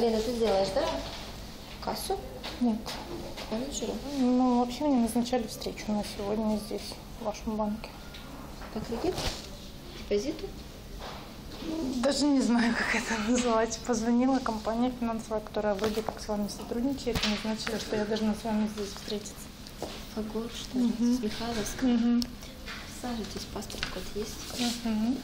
Алена, ты сделаешь, да? Кассу? Нет. Менеджеру? Ну, вообще мне назначали встречу на сегодня здесь, в вашем банке. По кредиту? Депозиту? Даже не знаю, как это называть. Позвонила компания финансовая, которая вроде как с вами сотрудничает, и назначили, что я должна с вами здесь встретиться. Фагор, что ли? С Михайловска. Угу. Сажитесь, паспорт код есть. Угу.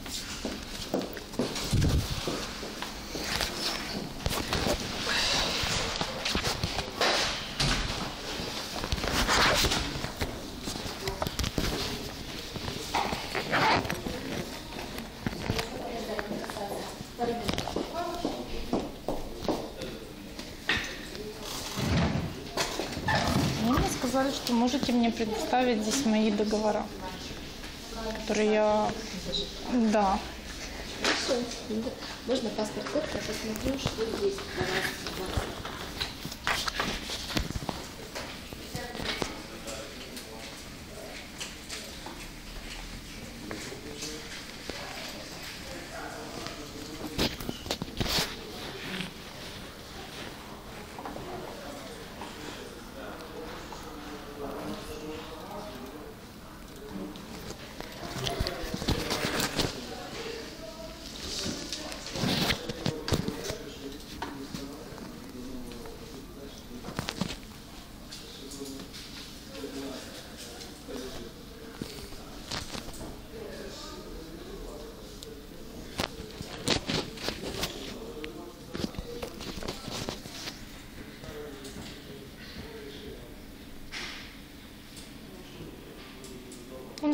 Мне сказали, что можете мне предоставить здесь мои договора, которые я... Да. Да. Можно паспорт я посмотрю, что есть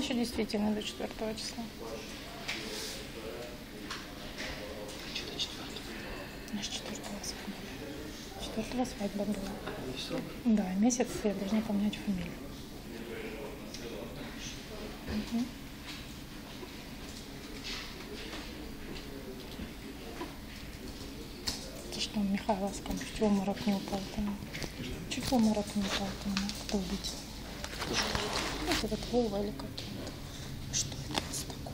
еще действительно до 4 числа. Четвертое. Аж 4 свадьба. 4 свадьба была. Да, месяц я должна поменять фамилию. Это что, в Михайловском, чуть в обморок не упал там. Чуть в обморок не упал там, кто убийца. Вот этот Вова или как-то. Что это у вас такое?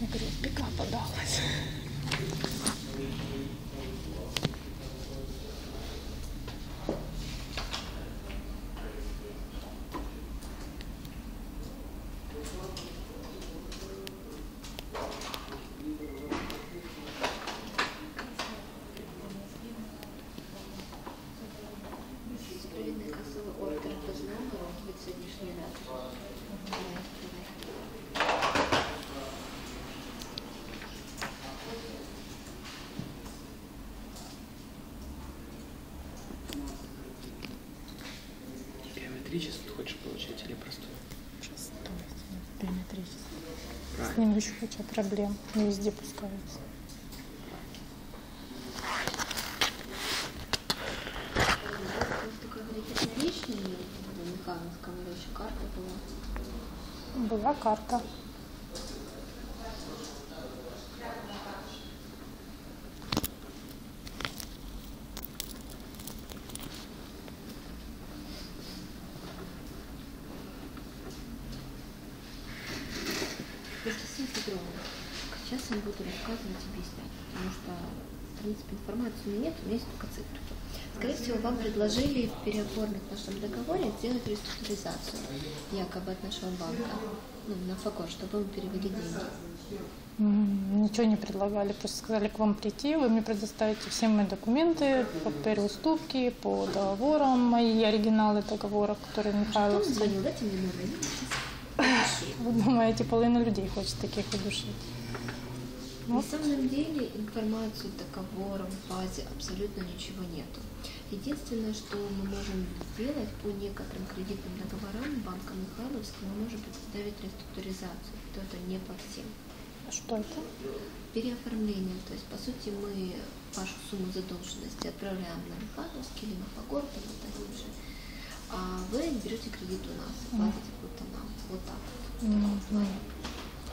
Я говорю, бега подалась. Биометрический хочешь получить или простой? Сейчас стоит биометрически. С Правильно. ним еще куча проблем. Не везде пускаются. Просто говорите, наличные в Михайловском или еще карта была? Была карта. Анастасия Петровна, сейчас я буду рассказывать, объяснять, потому что, в принципе, информации у меня нет, у меня есть только цифры. Скорее всего, вам предложили в нашем договоре, сделать реструктуризацию, якобы от нашего банка, ну, на ФАКОР, чтобы мы перевели деньги. Ничего не предлагали, просто сказали к вам прийти, вы мне предоставите все мои документы по переуступке, по договорам, мои оригиналы договоров, которые Кто Михайлов. вам звонил? Дайте мне номер. Вы думаете, половина людей хочет таких удушить? На самом деле информации договором в базе абсолютно ничего нету. Единственное, что мы можем сделать по некоторым кредитным договорам банка Михайловского, мы можем представить реструктуризацию. То это не по всем. А Что это? Переоформление, то есть по сути мы вашу сумму задолженности отправляем на Михайловский или на Фагор, там это лучше. А вы берете кредит у нас, платите будто нам. Вот так. вот. Ну,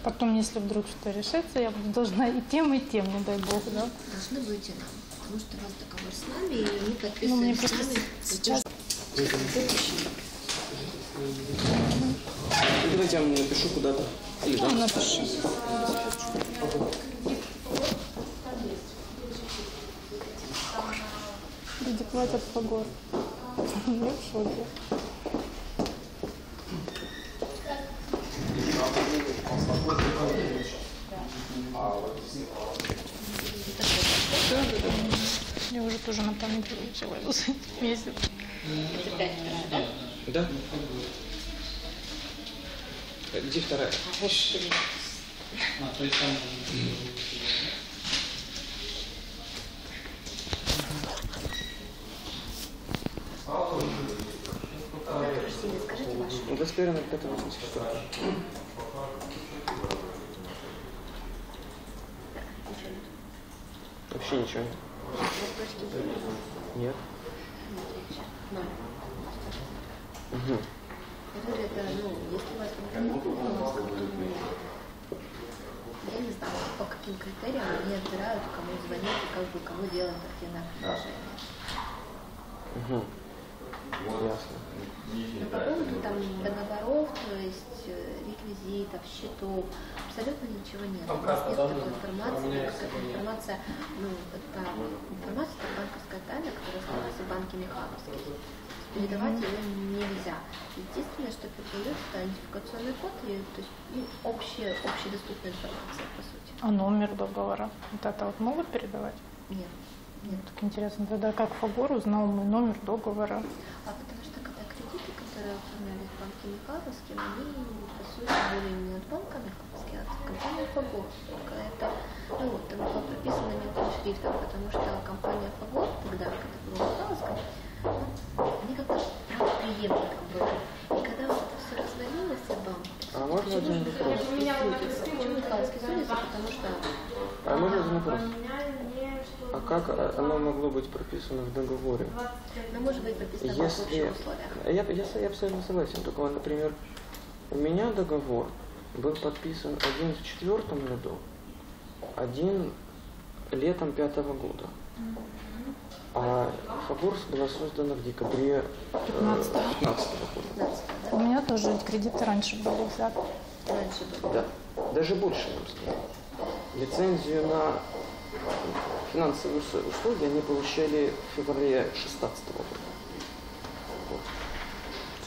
Потом, если вдруг что решится, я буду должна и тем, и тем, не дай бог, да? Должны быть и нам, потому что у вас договор с нами, и мы ну, подписываем ну, мне просто с нами. Сейчас... Давайте я вам напишу куда-то. Или да? Напишу. Люди платят по гор. Я в шоке. Я уже тоже на память выучила его за этот месяц. Это пять вторая, да? Да? Где вторая? А вот три. Дата рождения, скажите вашу. 21 5 84. Вообще ничего. нет. Нет. Угу. Я не знаю, по каким критериям они отбирают, кому звонить и как бы кому делать активное предложение. Угу. Ясно. Но по поводу там договоров, то есть э, реквизитов, счетов, абсолютно ничего нет. У нас нет такой информации, так как эта информация, ну, это информация, это банковская тайна, которая осталась в банке Михайловский. Передавать ее нельзя. Единственное, что передают, это идентификационный код, и, то есть ну, общая, общедоступная информация, по сути. А номер договора? Вот это вот могут передавать? Нет. Нет. Так интересно, тогда как Фагор узнал мой номер договора? А потому что когда кредиты, которые оформлялись в банке Михайловским, они, по сути, были не от банка Михайловский, а от компании Фагор. Только это, ну, вот, там было прописано мелким шрифтом, потому что компания Фагор, тогда, когда была Михайловская, они как-то правоприемником были. И когда вот это все развалилось, банк, А можно один вопрос? Почему Михайловский судится? Потому что А можно один вопрос? А как а, оно могло быть прописано в договоре? ну, может быть прописано в общих Если... условиях. Я, я, я абсолютно согласен. Только, вот, например, у меня договор был подписан один в четвертом году, один летом пятого года. А Фагорс была создана в декабре э, 15-го. 15 года. 15 У меня тоже кредиты раньше были взяты. Раньше было. Да. Даже больше, я бы сказал. Лицензию на финансовые ус- услуги они получали в феврале 16 года. Вот.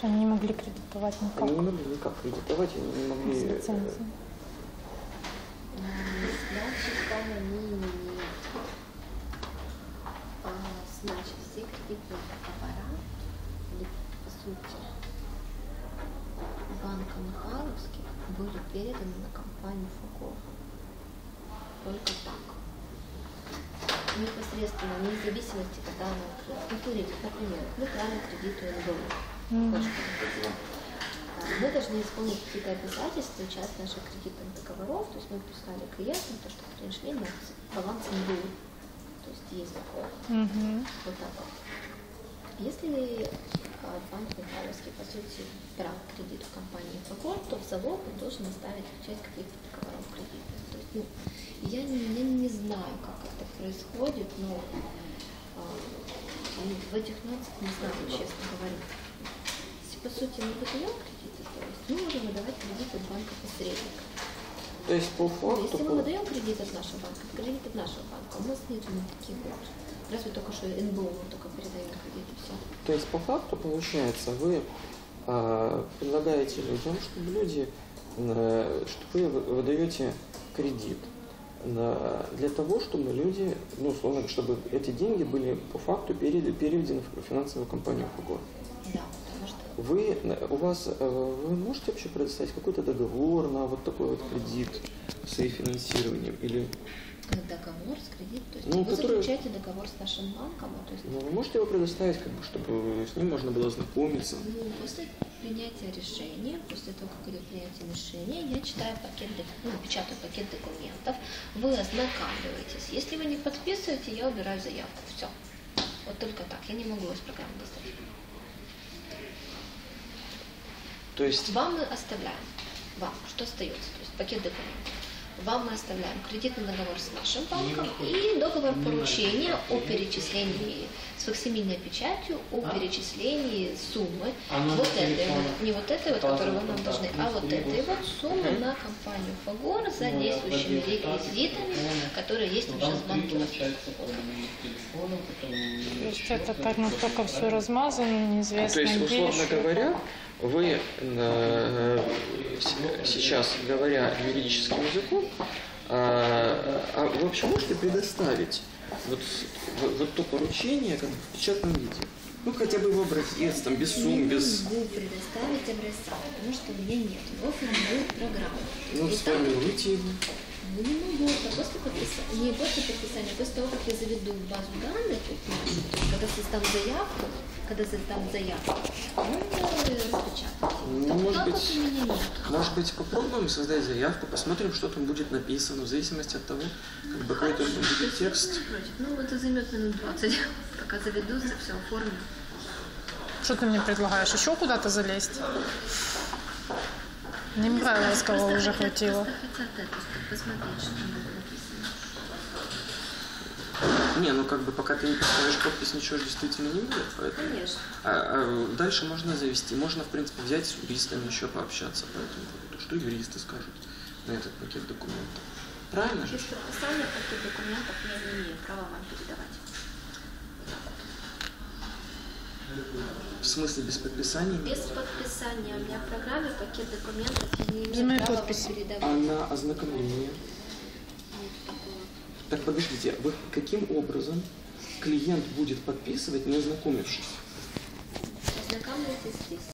Они не могли кредитовать никак. Они не могли никак кредитовать, они не могли... э, лицензии. Значит, там они Значит, все кредитные договора, или, по сути, банка Михайловских были переданы на компанию Фугов. Только так. Непосредственно, вне зависимости, когда она. Ну, смотрите, например, мы брали кредит у НБУ. Мгм. Почта. А, Мы должны исполнить какие-то обязательства, часть наших кредитных договоров, то есть мы писали клиентам, то, что пришли на баланс НБУ. То есть есть такое. Мгм. Вот так вот. Если банк Михайловский, по сути, брал кредит в компании Фагор, то в залог он должен оставить часть каких-то договоров кредитных. То есть, ну, я не, я не знаю, как это происходит, но а, в этих нюансах не знаю, честно говоря. Если, по сути, мы выдаем кредиты, то есть мы можем выдавать кредит от банка-посредника. То есть по факту... Если мы выдаем кредит от нашего банка, кредит от нашего банка, у нас нет никаких вот. Разве только что НБУ мы только передаем кредит и все. То есть по факту получается, вы а, предлагаете людям, чтобы люди, э, чтобы вы выдаете кредит для того, чтобы люди, ну, условно, чтобы эти деньги были по факту переведены в финансовую компанию Фугор. Да, Вы, э, у вас, э, вы можете вообще предоставить какой-то договор на вот такой вот кредит с рефинансированием? Или договор с кредитом, то есть Ну, вы который- заключаете договор с нашим банком, а то есть ну, вы можете его предоставить, как бы, чтобы с ним можно было знакомиться? ну, после принятия решения, после того, как идет принятие решения, я читаю пакет, ну, печатаю пакет документов, вы ознакомливаетесь. Если вы не подписываете, я убираю заявку. Все. Вот только так. Я не могу из программы достать. То есть Вам мы оставляем. Вам. Что остается? То есть пакет документов. Вам мы оставляем кредитный договор с нашим банком и договор поручения о перечислении с факсимильной печатью о А? перечислении суммы Оно вот этой вот, не вот этой вот, которую вы нам должны, а вот этой вот суммы на компанию Фагор за действующими реквизитами, которые есть там сейчас в банке. То есть это так настолько все размазано, неизвестно То есть, где, условно говоря, вы э, сейчас, говоря юридическим языком, а, а вы вообще можете предоставить вот, вот, вот то поручение как в печатном виде? Ну, хотя бы в образец, там, без Не сумм, без... могу предоставить образца, потому что у меня нет. Его формирует программа. Ну, И там сформируйте его. Ну, не могу, а после подписания, не после подписания, а после того, как я заведу в базу данных, когда создам заявку, когда создам заявку, э, распечатать. Ну, Так, может быть. Может быть, попробуем создать заявку, посмотрим, что там будет написано, в зависимости от того, как бы, какой там будет текст. Ну, это займет минут 20, пока заведу, все оформлю. Что ты мне предлагаешь? Еще куда-то залезть? Что там было написано. Не, ну как бы пока ты не поставишь подпись, ничего действительно не будет, поэтому... Конечно. А, а дальше можно завести, можно, в принципе, взять с юристами еще пообщаться по этому поводу. Что юристы скажут на этот пакет документов? Правильно же? Без подписания пакет документов я не имею права вам передавать. В смысле, без подписания? Без подписания у меня в программе пакет документов я не Без имею моей права подписи. передавать. А на ознакомление? Так, подождите, вы каким образом клиент будет подписывать, не ознакомившись? Ознакомьтесь здесь.